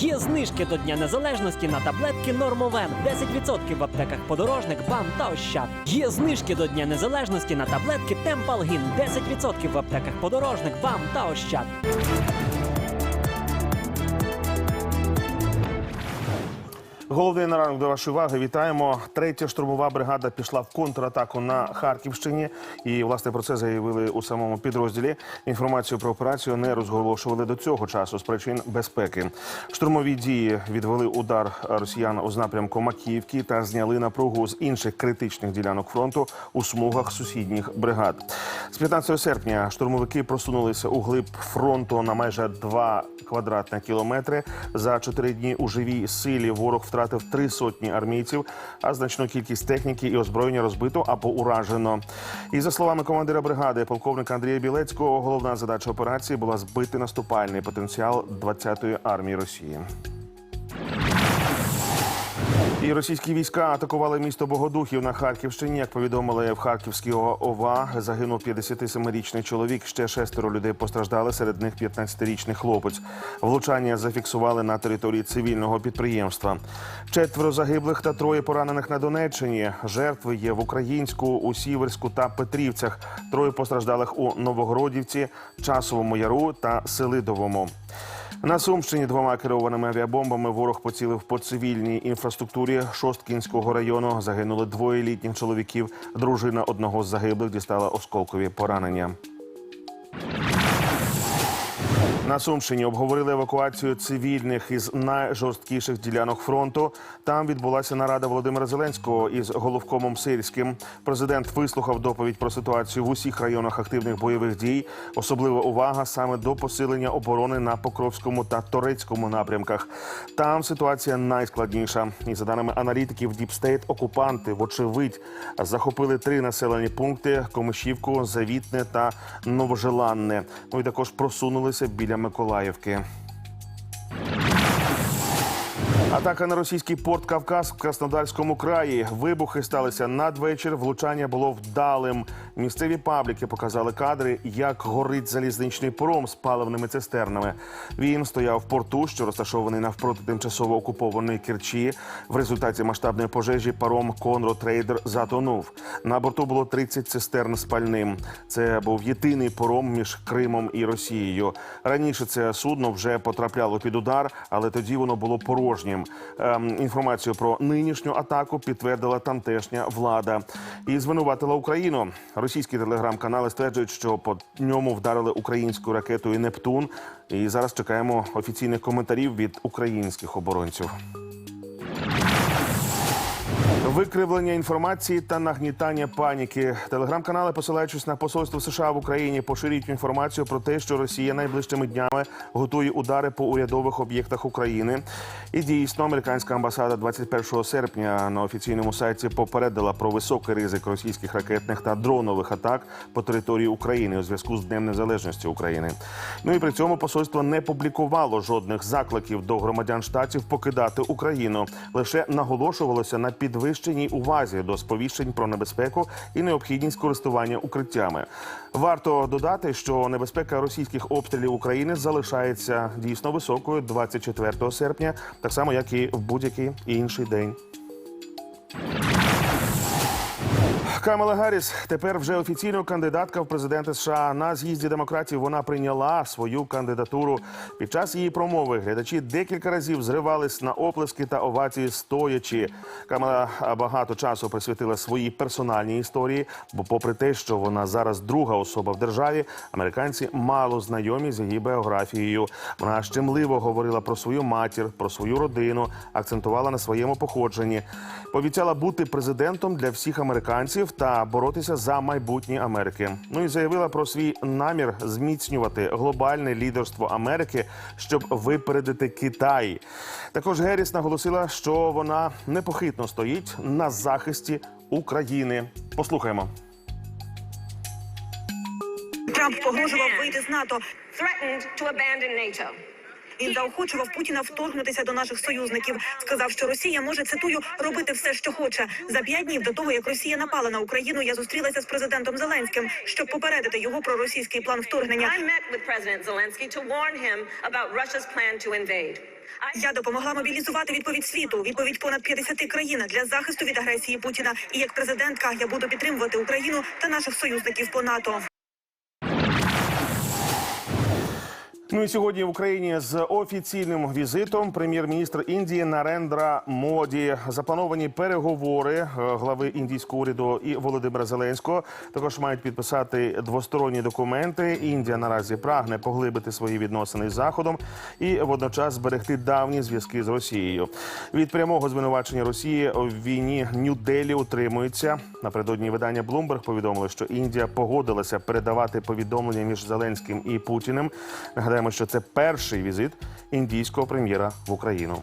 Є знижки до Дня Незалежності на таблетки Нормовен. 10% в аптеках подорожник, бам та ощад. Є знижки до Дня Незалежності на таблетки Темпалгін. 10% в аптеках подорожник, бам та ощад. Головний на ранок до вашої уваги. Вітаємо. Третя штурмова бригада пішла в контратаку на Харківщині. І власне про це заявили у самому підрозділі. Інформацію про операцію не розголошували до цього часу з причин безпеки. Штурмові дії відвели удар росіян у напрямку Макіївки та зняли напругу з інших критичних ділянок фронту у смугах сусідніх бригад. З 15 серпня штурмовики просунулися у глиб фронту на майже 2 квадратних кілометри. За чотири дні у живій силі ворог втратив три сотні армійців, а значну кількість техніки і озброєння розбито або уражено. І за словами командира бригади, полковника Андрія Білецького, головна задача операції була збити наступальний потенціал 20-ї армії Росії. І російські війська атакували місто Богодухів на Харківщині. Як повідомили в Харківській ОВА, загинув 57-річний чоловік. Ще шестеро людей постраждали. Серед них 15-річний хлопець. Влучання зафіксували на території цивільного підприємства. Четверо загиблих та троє поранених на Донеччині. Жертви є в Українську, у Сіверську та Петрівцях. Троє постраждалих у Новогородівці, Часовому Яру та Селидовому. На Сумщині двома керованими авіабомбами ворог поцілив по цивільній інфраструктурі Шосткінського району. Загинули двоє літніх чоловіків. Дружина одного з загиблих дістала осколкові поранення. На Сумщині обговорили евакуацію цивільних із найжорсткіших ділянок фронту. Там відбулася нарада Володимира Зеленського із головкомом Сирським. Президент вислухав доповідь про ситуацію в усіх районах активних бойових дій. Особлива увага саме до посилення оборони на Покровському та Торецькому напрямках. Там ситуація найскладніша. І за даними аналітиків, Діпстейт окупанти, вочевидь, захопили три населені пункти: Комишівку, Завітне та Новожеланне. Ну і також просунулися біля Миколаївки. Атака на російський порт Кавказ в Краснодарському краї. Вибухи сталися надвечір. Влучання було вдалим. Місцеві пабліки показали кадри, як горить залізничний паром з паливними цистернами. Він стояв в порту, що розташований навпроти тимчасово окупованої Керчі. В результаті масштабної пожежі паром Конро Трейдер затонув. На борту було 30 цистерн з пальним. Це був єдиний паром між Кримом і Росією. Раніше це судно вже потрапляло під удар, але тоді воно було порожнім. Ем, інформацію про нинішню атаку підтвердила тамтешня влада і звинуватила Україну. Російські телеграм-канали стверджують, що по ньому вдарили українською ракетою Нептун. І зараз чекаємо офіційних коментарів від українських оборонців. Викривлення інформації та нагнітання паніки. Телеграм-канали, посилаючись на посольство США в Україні, поширюють інформацію про те, що Росія найближчими днями готує удари по урядових об'єктах України. І дійсно, американська амбасада 21 серпня на офіційному сайті попередила про високий ризик російських ракетних та дронових атак по території України у зв'язку з Днем Незалежності України. Ну і при цьому посольство не публікувало жодних закликів до громадян штатів покидати Україну. Лише наголошувалося на підвищеній увазі до сповіщень про небезпеку і необхідність користування укриттями. Варто додати, що небезпека російських обстрілів України залишається дійсно високою 24 серпня, так само як і в будь-який інший день. Камела Гарріс тепер вже офіційно кандидатка в президенти США. На з'їзді демократів вона прийняла свою кандидатуру. Під час її промови глядачі декілька разів зривались на оплески та овації стоячи. Камела багато часу присвятила своїй персональній історії. Бо, попри те, що вона зараз друга особа в державі, американці мало знайомі з її біографією. Вона щемливо говорила про свою матір, про свою родину, акцентувала на своєму походженні. Пообіцяла бути президентом для всіх американців та боротися за майбутнє Америки. Ну і заявила про свій намір зміцнювати глобальне лідерство Америки, щоб випередити Китай. Також Геріс наголосила, що вона непохитно стоїть на захисті України. Послухаємо. Трамп погрожував вийти з НАТО. Він заохочував Путіна вторгнутися до наших союзників. Сказав, що Росія може цитую робити все, що хоче. За п'ять днів до того, як Росія напала на Україну, я зустрілася з президентом Зеленським, щоб попередити його про російський план вторгнення. Я допомогла мобілізувати відповідь світу, відповідь понад 50 країн для захисту від агресії Путіна. І як президентка я буду підтримувати Україну та наших союзників по НАТО. Ну і сьогодні в Україні з офіційним візитом прем'єр-міністр Індії Нарендра Моді заплановані переговори е, глави індійського уряду і Володимира Зеленського. Також мають підписати двосторонні документи. Індія наразі прагне поглибити свої відносини з заходом і водночас зберегти давні зв'язки з Росією. Від прямого звинувачення Росії у війні Нью-Делі утримується. Напередодні видання Bloomberg повідомило, що Індія погодилася передавати повідомлення між Зеленським і Путіним. Нагадаємо, що це перший візит індійського прем'єра в Україну.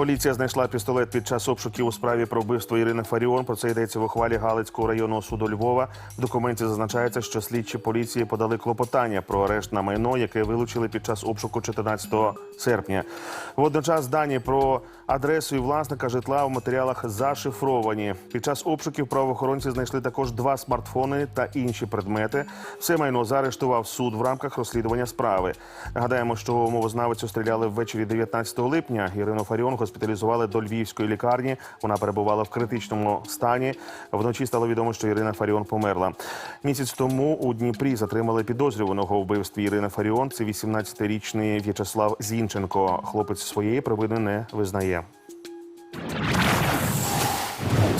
Поліція знайшла пістолет під час обшуків у справі про вбивство Ірини Фаріон. Про це йдеться в ухвалі Галицького районного суду Львова. В документі зазначається, що слідчі поліції подали клопотання про арешт на майно, яке вилучили під час обшуку 14 серпня. Водночас дані про адресу і власника житла в матеріалах зашифровані. Під час обшуків правоохоронці знайшли також два смартфони та інші предмети. Все майно заарештував суд в рамках розслідування справи. Нагадаємо, що мовознавицю стріляли ввечері 19 липня. Ірину Фаріон госпіталізували до львівської лікарні. Вона перебувала в критичному стані. Вночі стало відомо, що Ірина Фаріон померла. Місяць тому у Дніпрі затримали підозрюваного у вбивстві Ірини Фаріон. Це 18-річний В'ячеслав Зінченко. Хлопець своєї провини не визнає.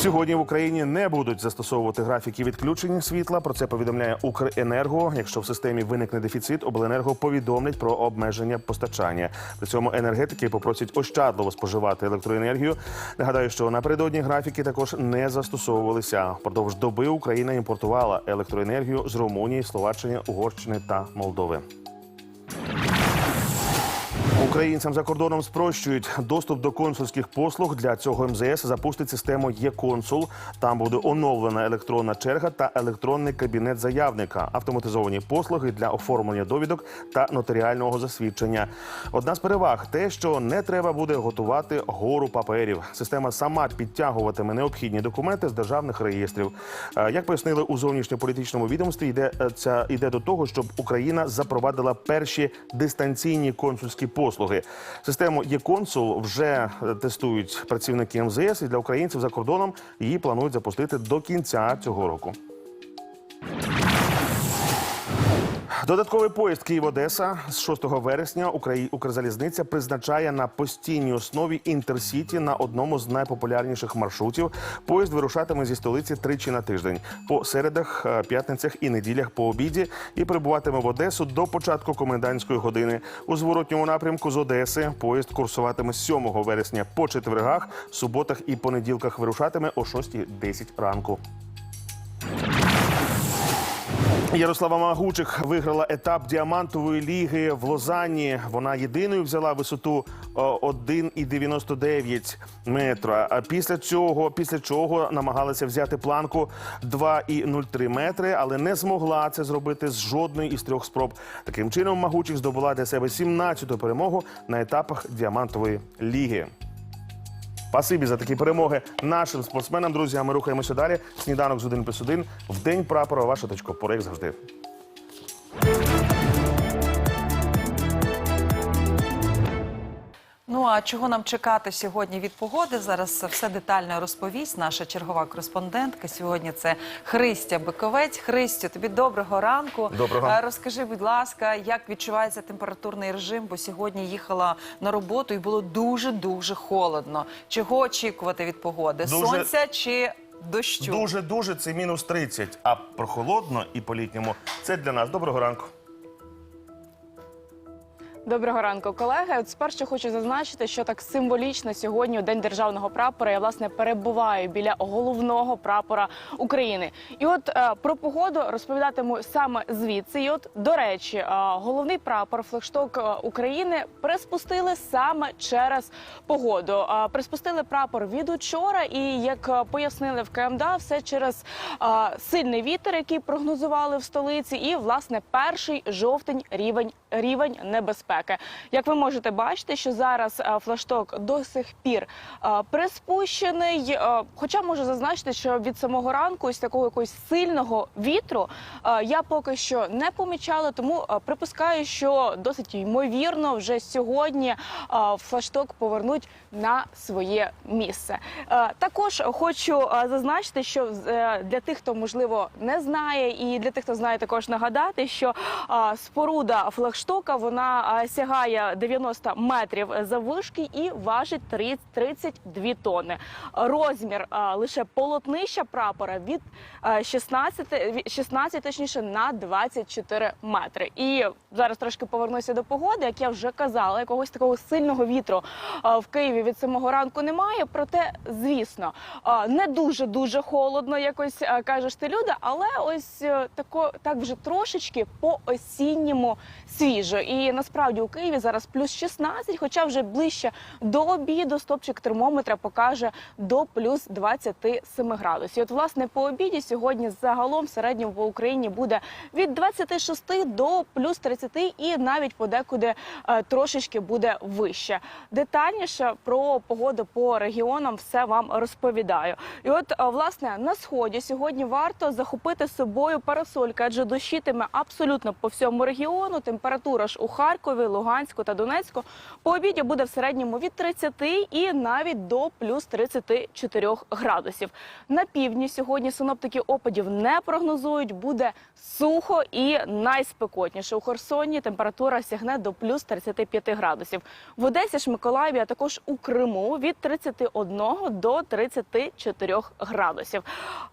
Сьогодні в Україні не будуть застосовувати графіки відключення світла. Про це повідомляє Укренерго. Якщо в системі виникне дефіцит, обленерго повідомлять про обмеження постачання. При цьому енергетики попросять ощадливо споживати електроенергію. Нагадаю, що напередодні графіки також не застосовувалися. Впродовж доби Україна імпортувала електроенергію з Румунії, Словаччини, Угорщини та Молдови. Українцям за кордоном спрощують доступ до консульських послуг. Для цього МЗС запустить систему «Є-консул». Там буде оновлена електронна черга та електронний кабінет заявника, автоматизовані послуги для оформлення довідок та нотаріального засвідчення. Одна з переваг те, що не треба буде готувати гору паперів. Система сама підтягуватиме необхідні документи з державних реєстрів. Е, Як пояснили у зовнішньополітичному відомстві, йде е, ця йде до того, щоб Україна запровадила перші дистанційні консульські послуги. Систему «Є-консул» вже е, тестують працівники МЗС, і для українців за кордоном її планують запустити до кінця цього року. Додатковий поїзд Київ-Одеса з 6 вересня. Укрзалізниця призначає на постійній основі інтерсіті на одному з найпопулярніших маршрутів. Поїзд вирушатиме зі столиці тричі на тиждень по середах, е, п'ятницях і неділях по обіді і прибуватиме в Одесу до початку комендантської години. У зворотньому напрямку з Одеси поїзд курсуватиме з 7 вересня по четвергах, суботах і понеділках вирушатиме о 6.10 ранку. Ярослава Магучих виграла етап діамантової ліги в Лозанні. Вона єдиною взяла висоту о, 1,99 метра. А після цього, після чого намагалася взяти планку 2,03 метри, але не змогла це зробити з жодної із трьох спроб. Таким чином, Магучих здобула для себе 17-ту перемогу на етапах діамантової ліги. Спасибі за такі перемоги нашим спортсменам, друзі. А ми рухаємося далі. Сніданок з 1 плюс 1 в день прапора. Ваша точка як завжди. Ну а чого нам чекати сьогодні від погоди? Зараз все детально розповість наша чергова кореспондентка. Сьогодні це Христя Биковець. Христю, тобі доброго ранку. Доброго. Розкажи, будь ласка, як відчувається температурний режим? Бо сьогодні їхала на роботу і було дуже дуже холодно. Чого очікувати від погоди? Дуже- Сонця чи дощу? Дуже дуже це мінус 30, А прохолодно і по літньому це для нас. Доброго ранку. Доброго ранку, колеги. От спершу хочу зазначити, що так символічно сьогодні, у день державного прапора, я власне перебуваю біля головного прапора України. І от е, про погоду розповідатиму саме звідси. І от до речі, е, головний прапор флагшток е, України приспустили саме через погоду. Е, приспустили прапор від учора, і як е, пояснили в КМДА, все через е, сильний вітер, який прогнозували в столиці, і власне перший жовтень рівень рівень небезпеки. Безпеки. Як ви можете бачити, що зараз е, флашток до сих пір е, приспущений. Е, Хоча можу зазначити, що від самого ранку ось такого якогось сильного вітру я поки що не помічала, тому припускаю, що досить ймовірно вже сьогодні флашток повернуть на своє місце. Також хочу зазначити, що для тих, хто можливо не знає, і для тих, хто знає, також нагадати, що споруда флагштока вона сягає 90 метрів заввишки і важить 30 32 тонни. Розмір лише полотнища прапора від е, 16, 16 точніше на 24 метри. І зараз трошки повернуся до погоди. Як я вже казала, якогось такого сильного вітру в Києві від самого ранку немає. Проте, звісно, не дуже дуже холодно, якось кажеш ти люди, але ось е, тако так вже трошечки по осінньому свіжо. І насправді у Києві зараз плюс 16, хоча вже ближче до обіду стопчик термометра покаже до плюс 27 градусів. І От власне по обіді сьогодні загалом в середньому по Україні буде від 26 до плюс 30 і навіть подекуди е, трошечки буде вище. Детальніше про погоду по регіонам все вам розповідаю. І от е, власне на сході сьогодні варто захопити з собою парасольки, адже дощитиме абсолютно по всьому регіону. Температура ж у Харкові, Луганську та Донецьку по обіді буде в середньому від 30 і навіть до плюс 34 градусів. На півдні сьогодні синоптики опадів не прогнозують. Буде сухо і найспекотніше. У Херсоні температура сягне до плюс 35 градусів. В Одесі ж Миколаєві, а також у Криму від 31 до 34 градусів.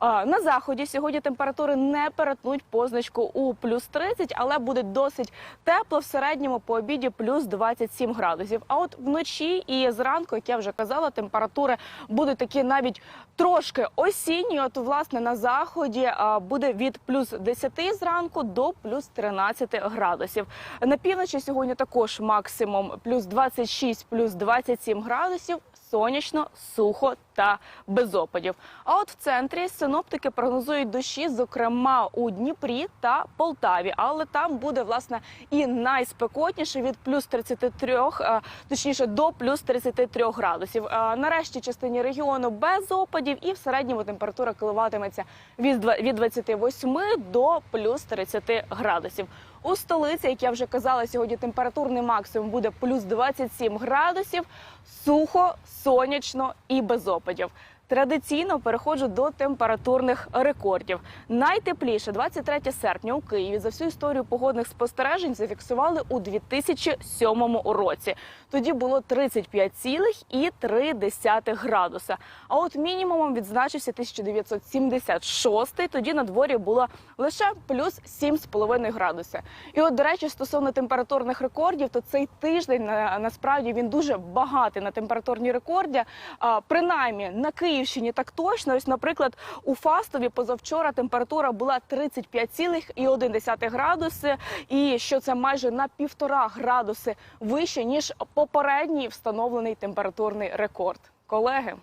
На заході сьогодні температури не перетнуть позначку у плюс 30, але буде досить тепло в середньому по обіді плюс 27 градусів. А от вночі і зранку, як я вже казала, температури будуть такі навіть трошки осінні. От власне на заході буде від плюс 10 зранку до плюс 13 градусів. На півночі сьогодні також максимум плюс 26, плюс 27 градусів. Сонячно, сухо та без опадів. А от в центрі синоптики прогнозують дощі, зокрема у Дніпрі та Полтаві. Але там буде власне і найспекотніше від плюс 33, е, точніше до плюс 33 градусів. Е, Нарешті частині регіону без опадів, і в середньому температура коливатиметься від два- від 28 до плюс 30 градусів. У столиці, як я вже казала, сьогодні температурний максимум буде плюс 27 градусів, сухо, сонячно і без опадів. but you Традиційно переходжу до температурних рекордів. Найтепліше 23 серпня у Києві за всю історію погодних спостережень зафіксували у 2007 році. Тоді було 35,3 градуса. А от мінімумом відзначився 1976, Тоді на дворі було лише плюс 7,5 градуса. І от, до речі, стосовно температурних рекордів, то цей тиждень насправді він дуже багатий на температурні рекорди. Принаймні на Київщині так точно. Ось, наприклад, у Фастові позавчора температура була 35,1 градуси, і що це майже на півтора градуси вище ніж попередній встановлений температурний рекорд. Колеги.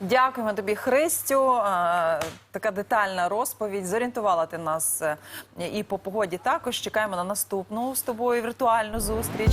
Дякуємо тобі, Христю. Така детальна розповідь. Зорієнтувала ти нас е, і по погоді також. Чекаємо на наступну з тобою віртуальну зустріч.